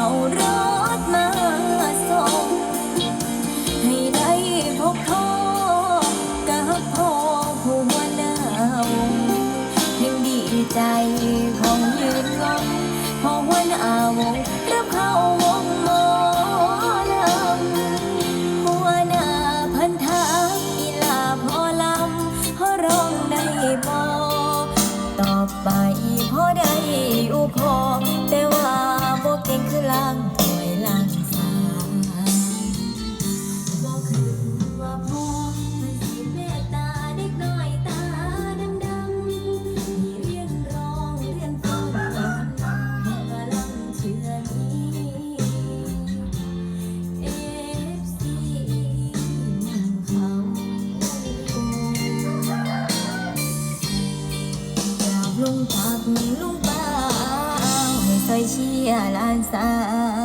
ารถมาส่ง ให้ได้พบพ่อกับพ่อหัวหน้าวงยังดีใจของยืนงงพ่อหัวหน้าวงรับเข้าวงหมอลำหัวหน้าพันธะอีลาพอลำพอร้องได้บอต่อไป เก่งคือล้างถ้วยล้างสาบอกคือว่าพ่อมันสิเมตตาเด็กน้อยตาดำๆมีเรียนร้องเรียนฟังเมื่อลังเชื่อนี้เอฟซีเขาอยากลุงพักลุงป้าให้ซอยเชียร์หลานสาว